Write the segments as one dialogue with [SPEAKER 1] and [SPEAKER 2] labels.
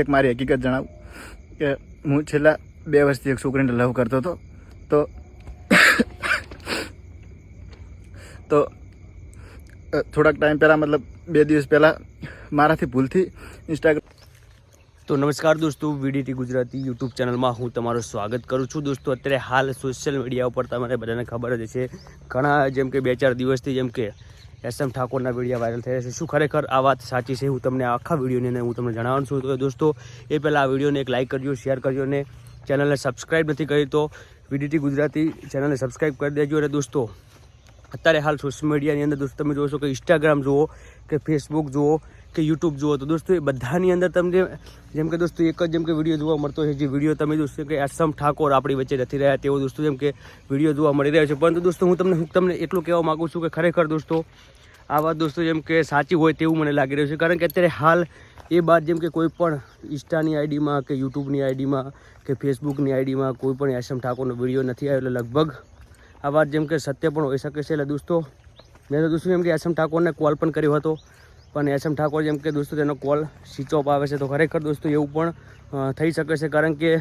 [SPEAKER 1] એક મારી હકીકત જણાવું કે હું છેલ્લા બે વર્ષથી એક છોકરીને લવ કરતો હતો. તો તો થોડાક ટાઈમ પહેલાં, મતલબ બે દિવસ પહેલાં મારાથી ભૂલથી ઇન્સ્ટાગ્રામ
[SPEAKER 2] તો નમસ્કાર દોસ્તો, વીડીટી ગુજરાતી યુટ્યુબ ચેનલમાં હું તમારું સ્વાગત કરું છું. દોસ્તો, અત્યારે હાલ સોશિયલ મીડિયા ઉપર તમારે બધાને ખબર જ છે ઘણા, જેમ કે બે ચાર દિવસથી, જેમ કે એસ એમ ઠાકોરના વીડિયો વાયરલ થયા છે. શું ખરેખર આ વાત સાચી છે? હું તમને આખા વિડીયોની હું તમને જણાવવાનું છું. તો દોસ્તો, એ પહેલાં આ વિડીયોને એક લાઇક કરજો, શેર કરજો અને ચેનલને સબસ્ક્રાઈબ નથી કરી તો વીડીટી ગુજરાતી ચેનલને સબસ્ક્રાઈબ કરી દેજો. અને દોસ્તો, અત્યારે હાલ સોશિયલ મીડિયાની અંદર દોસ્તો તમે જોશો કે ઇન્સ્ટાગ્રામ જુઓ કે ફેસબુક જુઓ કે યુટ્યુબ જુઓ તો દોસ્તો એ બધાની અંદર તમને જેમ કે દોસ્તો એક જ જેમ કે વીડિયો જોવા મળતો છે, જે વીડિયો તમે દોસ્તો કે આસમ ઠાકોર આપણી વચ્ચે નથી રહ્યા તેવો દોસ્તો જેમ કે વીડિયો જોવા મળી રહ્યો છે. પરંતુ દોસ્તો હું તમને હું તમને એટલું કહેવા માગું છું કે ખરેખર દોસ્તો આ વાત દોસ્તો જેમ કે સાચી હોય તેવું મને લાગી રહ્યું છે. કારણ કે અત્યારે હાલ એ બાદ જેમ કે કોઈ પણ ઇન્સ્ટાની આઈડીમાં કે યુટ્યુબની આઈડીમાં કે ફેસબુકની આઈડીમાં કોઈ પણ એસમ ઠાકોરનો વીડિયો નથી આવ્યો એટલે લગભગ આ વાત જેમ કે સત્ય પણ હોઈ શકે છે. એટલે દોસ્તો મેં તો દોસ્તો જેમ કે એસમ ઠાકોરને કોલ પણ કર્યો હતો. પણ એસ એમ ઠાકોર જેમ કે દોસ્તો તેનો કોલ સ્વિચ ઓફ આવે છે તો ખરેખર દોસ્તો એવું પણ થઈ શકે છે. કારણ કે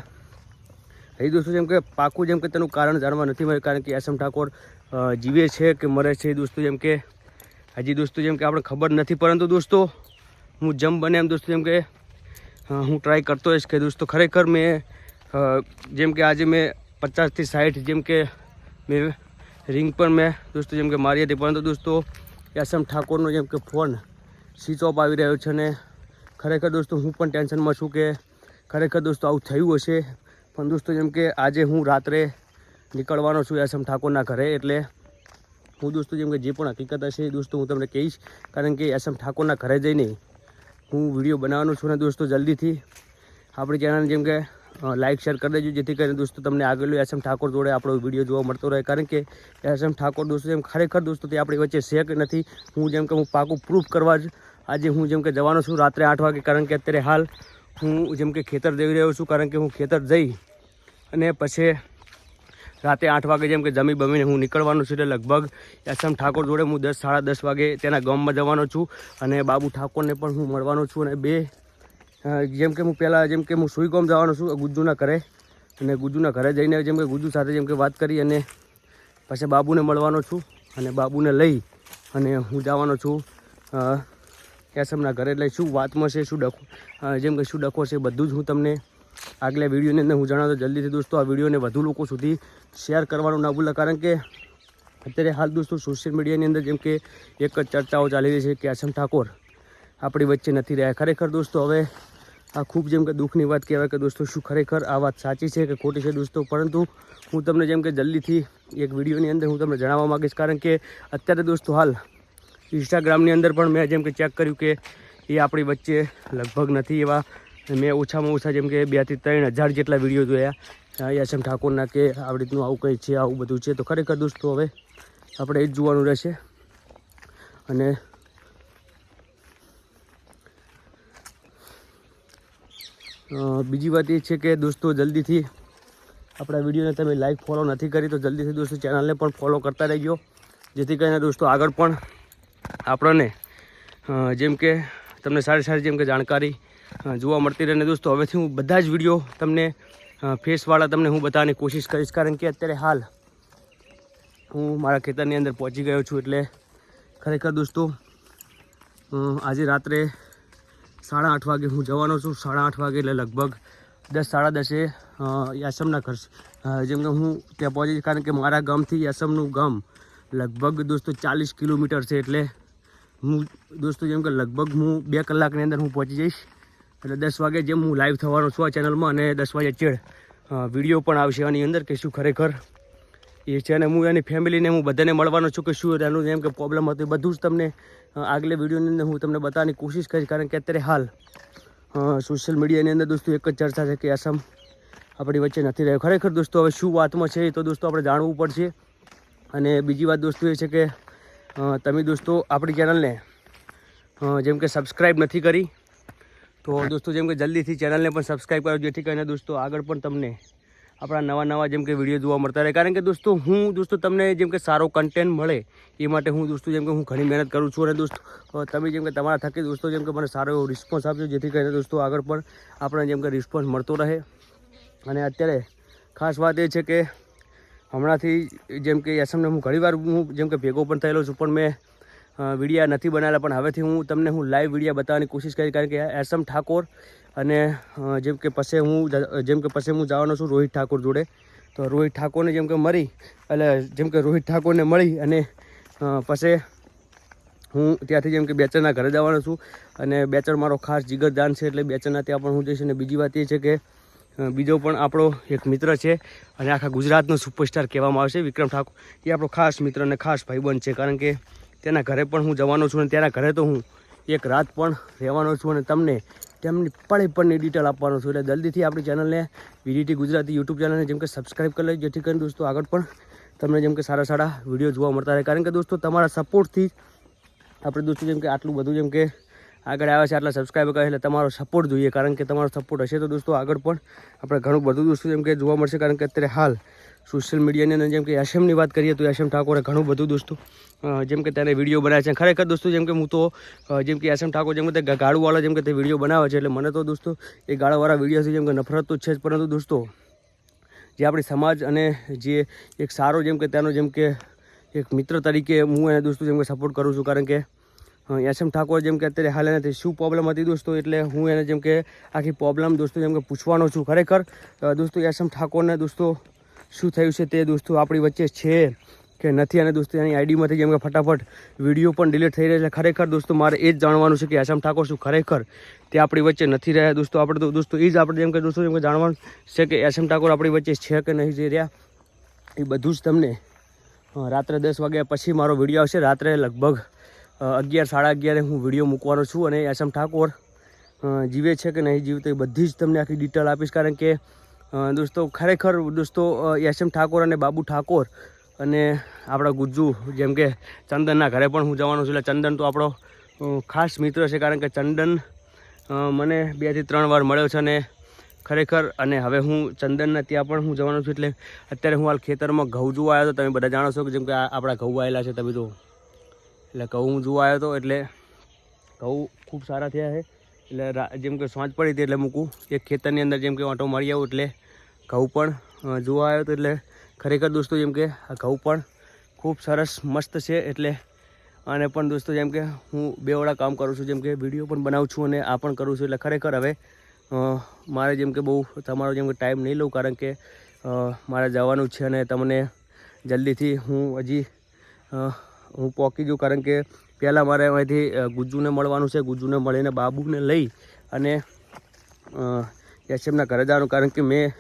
[SPEAKER 2] એ દોસ્તો જેમ કે પાકું જેમ કે તેનું કારણ જાણવા નથી મળ્યું, કારણ કે એસ એમ ઠાકોર જીવે છે કે મરે છે દોસ્તો જેમ કે, હજી દોસ્તો જેમ કે આપણે ખબર નથી. પરંતુ દોસ્તો, હું જમ બને એમ દોસ્તો જેમ કે હું ટ્રાય કરતો હોઈશ કે દોસ્તો ખરેખર મેં જેમ કે આજે મેં પચાસથી સાઠ જેમ કે મેં રિંગ પણ મેં દોસ્તો જેમ કે મારી હતી. પરંતુ દોસ્તો એસ એમ ઠાકોરનો જેમ કે ફોન સ્વિચ ઓફ આવી રહ્યો છે અને ખરેખર દોસ્તો હું પણ ટેન્શનમાં છું કે ખરેખર દોસ્તો આવું થયું હશે. પણ દોસ્તો જેમ કે આજે હું રાત્રે નીકળવાનો છું યાસમ ઠાકોરના ઘરે એટલે હું દોસ્તો જેમ કે જે પણ હકીકત હશે એ દોસ્તો હું તમને કહીશ. કારણ કે યાસમ ઠાકોરના ઘરે જઈને હું વીડિયો બનાવવાનો છું ને દોસ્તો જલ્દીથી. આપણી ચેનલ જેમ કે લાઇક શેર કરી દેજો. જેથી કરીને દોસ્તો તમને આગળ એસ એમ ઠાકોર જોડે આપણો વીડિયો જોવા મળતો રહે. કારણ કે એસ એમ ઠાકોર દોસ્તો જેમ ખરેખર દોસ્તો તે આપણી વચ્ચે શેક નથી, હું જેમ કે હું પાકું પ્રૂફ કરવા જ આજે હું જેમ કે જવાનો છું, રાત્રે આઠ વાગે કારણ કે અત્યારે હાલ હું જેમ કે ખેતર જઈ રહ્યો છું, કારણ કે હું ખેતર જઈ અને પછી રાતે આઠ વાગે જેમ કે જમી બમીને હું નીકળવાનો છું એટલે લગભગ એસએમ ઠાકોર જોડે હું દસ, સાડા દસ વાગે તેના ગામમાં જવાનો છું અને બાબુ ઠાકોરને પણ હું મળવાનો છું અને બે જેમ કે હું પહેલાં જેમ કે હું સુઈ ગામ જવાનો છું, ગુજ્જુના ઘરે અને ગુજ્જુના ઘરે જઈને જેમ કે ગુજ્જુ સાથે જેમ કે વાત કરી અને પછી બાબુને મળવાનો છું અને બાબુને લઈ અને હું જવાનો છું અ, એસએમના ઘરે એટલે શું વાતમાં છે શું ડખો જેમ કે શું ડખો છે બધું જ હું તમને આગલા વિડીયોની અંદર હું જણાવતો જલ્દીથી દોસ્તો આ વિડીયોને વધુ લોકો સુધી શેર કરવાનું ના ભૂલે કારણ કે અત્યારે હાલ દોસ્તો સોશિયલ મીડિયાની અંદર જેમ કે એક જ ચર્ચાઓ ચાલી રહી છે કે આસમ ઠાકોર આપણી વચ્ચે નથી રહ્યા. ખરેખર દોસ્તો હવે આ ખૂબ જેમ કે દુઃખની વાત કહેવાય કે દોસ્તો શું ખરેખર આ વાત સાચી છે કે ખોટી છે દોસ્તો? પરંતુ હું તમને જેમ કે જલ્દીથી એક વિડીયોની અંદર હું તમને જણાવવા માગીશ કારણ કે અત્યારે દોસ્તો હાલ ઇન્સ્ટાગ્રામની અંદર પણ મેં જેમ કે ચેક કર્યું કે એ આપણી વચ્ચે લગભગ નથી એવા. મેં ઓછામાં ઓછા જેમ કે બેથી ત્રણ હજાર જેટલા વીડિયો જોયા. યાસમ ઠાકોરના કે આવી રીતનું આવું કંઈ છે, આવું બધું છે. તો ખરેખર દોસ્તો, હવે આપણે એ જ જોવાનું રહેશે. અને બીજી વાત એ છે કે દોસ્તો, જલ્દીથી આપણા વિડીયોને તમે લાઈક ફોલો નથી કરી, તો જલ્દીથી દોસ્તો ચેનલને પણ ફોલો કરતા રહેજો. જેથી કરીને દોસ્તો આગળ પણ આપણને જેમ કે તમને સારી સારી જેમ કે જાણકારી જોવા મળતી રહે. ને દોસ્તો, હવેથી હું બધા જ વીડિયો તમને ફેસવાળા તમને હું બતાવવાની કોશિશ કરીશ. કારણ કે અત્યારે હાલ હું મારા ખેતરની અંદર પહોંચી ગયો છું એટલે ખરેખર દોસ્તો આજે રાત્રે સાડા આઠ વાગે હું જવાનો છું. સાડા આઠ વાગે એટલે લગભગ દસ, સાડા દસે યાસમના ખર્ચ જેમ કે હું ત્યાં પહોંચી કારણ કે મારા ગામથી યાસમનું ગામ લગભગ દોસ્તો ચાલીસ કિલોમીટર છે એટલે હું દોસ્તો જેમ કે લગભગ હું બે કલાકની અંદર હું પહોંચી જઈશ. એટલે દસ વાગે જેમ હું લાઈવ થવાનો છું આ ચેનલમાં અને દસ વાગે ચેડ વીડિયો પણ આવશે આની અંદર કે શું ખરેખર એ છે અને હું એની ફેમિલીને હું બધાને મળવાનો છું કે શું એનું જેમ કે પ્રોબ્લેમ હતો એ બધું જ તમને આગલે વિડીયોની અંદર હું તમને બતાવવાની કોશિશ કરીશ. કારણ કે અત્યારે હાલ સોશિયલ મીડિયાની અંદર દોસ્તો એક જ ચર્ચા છે કે આસામ આપણી વચ્ચે નથી રહ્યો. ખરેખર દોસ્તો હવે શું વાતમાં છે એ તો દોસ્તો આપણે જાણવું પડશે. અને બીજી વાત દોસ્તો એ છે કે તમે દોસ્તો આપણી ચેનલને જેમ કે સબસ્ક્રાઈબ નથી કરી તો દોસ્તો જેમ કે જલ્દીથી ચેનલને પણ સબસ્ક્રાઈબ કરો જેથી કરીને દોસ્તો આગળ પણ તમને આપણા નવા નવા જેમ કે વીડિયો જોવા મળતા રહે. કારણ કે દોસ્તો હું દોસ્તો તમને જેમ કે સારો કન્ટેન્ટ મળે એ માટે હું દોસ્તો જેમ કે હું ઘણી મહેનત કરું છું. અને દોસ્તો તમે જેમ કે તમારા થકી દોસ્તો જેમ કે મને સારો એવો રિસ્પોન્સ આપજો જેથી કરીને દોસ્તો આગળ પણ આપણને જેમ કે રિસ્પોન્સ મળતો રહે. અને અત્યારે ખાસ વાત એ છે કે હમણાંથી જેમ કે એસમને હું ઘણીવાર હું જેમ કે ભેગો પણ થયેલો છું, પણ મેં વિડીયા નથી બનાવેલા, પણ હવેથી હું તમને હું લાઈવ વિડીયા બતાવવાની કોશિશ કરી કારણ કે એસમ ઠાકોર અને જેમ કે પછી હું જેમ કે પછી હું જવાનો છું રોહિત ઠાકોર જોડે. તો રોહિત ઠાકોરને જેમ કે મળી, એટલે જેમ કે રોહિત ઠાકોરને મળી અને પછી હું ત્યાંથી જેમ કે બેચરના ઘરે જવાનો છું અને બેચર મારો ખાસ જીગરદાન છે, એટલે બેચરના ત્યાં પણ હું જઈશ અને બીજી વાત એ છે કે બીજો પણ આપણો એક મિત્ર છે અને આખા ગુજરાતનો સુપરસ્ટાર કહેવામાં આવશે વિક્રમ ઠાકોર. એ આપણો ખાસ મિત્ર અને ખાસ ભાઈબંધ છે, કારણ કે તેના ઘરે પણ હું જવાનો છું અને તેના ઘરે તો હું એક રાત પણ રહેવાનો છું અને તમને તેમની પળે પળની ડિટેલ આપવાનો છું. એટલે જલ્દીથી આપણી ચેનલને વીડીટી ગુજરાતી યુટ્યુબ ચેનલને જેમ કે સબસ્ક્રાઈબ કરી લેજો, જેથી કરીને દોસ્તો આગળ પણ તમને જેમ કે સારા સારા વીડિયો જોવા મળતા રહે. કારણ કે દોસ્તો તમારા સપોર્ટથી આપણે દોસ્તો જેમ કે આટલું બધું જેમ કે આગળ આવે છે આટલા સબસ્ક્રાઈબર કરે એટલે તમારો સપોર્ટ જોઈએ કારણ કે તમારો સપોર્ટ હશે તો દોસ્તો આગળ પણ આપણે ઘણું બધું દોસ્તો જેમ કે જોવા મળશે કારણ કે અત્યારે હાલ સોશિયલ મીડિયાની અંદર જેમ કે એશએમની વાત કરીએ તો એશએમ ઠાકોરે ઘણું બધું દોસ્તો જેમ કે તેને વીડિયો બનાવે છે ખરેખર દોસ્તો જેમ કે હું તો જેમ કે એશએમ ઠાકોર જેમ કે તે ગાળુવાળો જેમ કે તે વીડિયો બનાવે છે એટલે મને તો દોસ્તો એ ગાળાવાળા વિડીયોથી જેમ કે નફરત તો છે જ પરંતુ દોસ્તો જે આપણી સમાજ અને જે એક સારો જેમ કે તેનો જેમ કે એક મિત્ર તરીકે હું એને દોસ્તો જેમ કે સપોર્ટ કરું છું કારણ કે એસએમ ઠાકોર જેમ કે અત્યારે હાલ એનાથી શું પ્રોબ્લેમ હતી દોસ્તો? એટલે હું એને જેમ કે આખી પ્રોબ્લેમ દોસ્તો જેમ કે પૂછવાનો છું ખરેખર. દોસ્તો એસએમ ઠાકોરને દોસ્તો શું થયું છે તે દોસ્તો આપણી વચ્ચે છે કે નથી? અને દોસ્તો એની આઈડીમાંથી જેમ કે ફટાફટ વીડિયો પણ ડિલીટ થઈ રહ્યા છે. ખરેખર દોસ્તો મારે એ જ જાણવાનું છે કે એસએમ ઠાકોર શું ખરેખર તે આપણી વચ્ચે નથી રહ્યા. દોસ્તો આપણે તો, દોસ્તો એ જ આપણે જેમ કે દોસ્તો જેમ કે જાણવાનું છે કે એસએમ ઠાકોર આપણી વચ્ચે છે કે નહીં જઈ રહ્યા. એ બધું જ તમને રાત્રે દસ વાગ્યા પછી મારો વીડિયો આવશે. રાત્રે લગભગ અગિયાર, સાડા અગિયારે હું વીડિયો મૂકવાનો છું અને એસએમ ઠાકોર જીવે છે કે નહીં જીવતો એ બધી જ તમને આખી ડિટેલ આપીશ. કારણ કે દોસ્તો, ખરેખર દોસ્તો એસએમ ઠાકોર અને બાબુ ઠાકોર અને આપણા ગુજ્જુ, જેમ કે ચંદનના ઘરે પણ હું જવાનો છું. એટલે ચંદન તો આપણો ખાસ મિત્ર છે. કારણ કે ચંદન મને બેથી ત્રણ વાર મળ્યો છે અને ખરેખર અને હવે હું ચંદનના ત્યાં પણ હું જવાનો છું. એટલે અત્યારે હું હાલ ખેતરમાં ઘઉં જોવા આવ્યો હતો તમે બધા જાણો છો કે જેમ કે આપણા ઘઉં આવેલા છે. તમે જો એટલે ઘઉં હું જોવા આવ્યો હતો એટલે ઘઉં ખૂબ સારા થયા છે. એટલે જેમ કે સાંજ પડી હતી એટલે મૂકું. એક ખેતરની અંદર જેમ કે ઓટો મારી આવું એટલે ઘઉં પણ જોવા આવ્યો હતો એટલે ખરેખર દોસ્તો જેમ કે આ ઘઉં પણ ખૂબ સરસ મસ્ત છે એટલે, અને પણ દોસ્તો જેમ કે હું બે વડા કામ કરું છું, જેમ કે વીડિયો પણ બનાવું છું અને આ પણ કરું છું એટલે ખરેખર હવે મારે જેમ કે બહુ તમારો જેમ કે ટાઈમ નહીં લઉં કારણ કે મારે જવાનું છે અને તમને જલ્દીથી હું હજી હું પહોંચી ગયું કારણ કે પહેલાં મારે અહીંથી ગુજ્જુને મળવાનું છે. ગુજ્જુને મળીને બાબુને લઈ અને યશમના ઘરે જવાનું કારણ કે મેં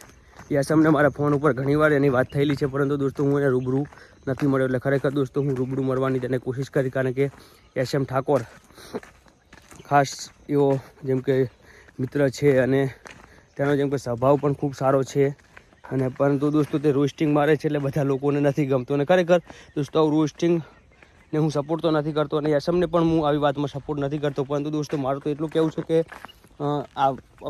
[SPEAKER 2] યશમને મારા ફોન ઉપર ઘણીવાર એની વાત થયેલી છે. પરંતુ દોસ્તો, હું એને રૂબરૂ નથી મળ્યો. એટલે ખરેખર દોસ્તો, હું રૂબરૂ મળવાની તેને કોશિશ કરી કારણ કે યશમ ઠાકોર ખાસ એવો જેમ કે મિત્ર છે અને તેનો જેમ કે સ્વભાવ પણ ખૂબ સારો છે. અને પરંતુ દોસ્તો, તે રોસ્ટિંગ મારે છે એટલે બધા લોકોને નથી ગમતું. અને ખરેખર દોસ્તો રોસ્ટિંગ ને હું સપોર્ટ તો નથી કરતો અને યશમને પણ હું આવી વાતમાં સપોર્ટ નથી કરતો. પરંતુ દોસ્તો, મારું તો એટલું કહેવું છે કે આ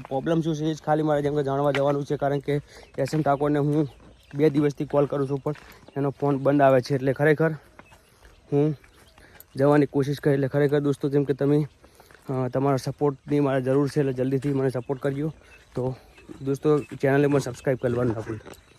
[SPEAKER 2] પ્રોબ્લેમ શું છે એ જ ખાલી મારે જેમ કે જાણવા જવાનું છે. કારણ કે યશમ ઠાકોરને હું બે દિવસથી કોલ કરું છું, પણ એનો ફોન બંધ આવે છે. એટલે ખરેખર હું જવાની કોશિશ કરી, એટલે ખરેખર દોસ્તો, જેમ કે તમે તમારા સપોર્ટની મારે જરૂર છે, એટલે જલ્દીથી મને સપોર્ટ કરજો. તો દોસ્તો ચેનલને પણ સબસ્ક્રાઈબ કરવાનું ના ભૂલતા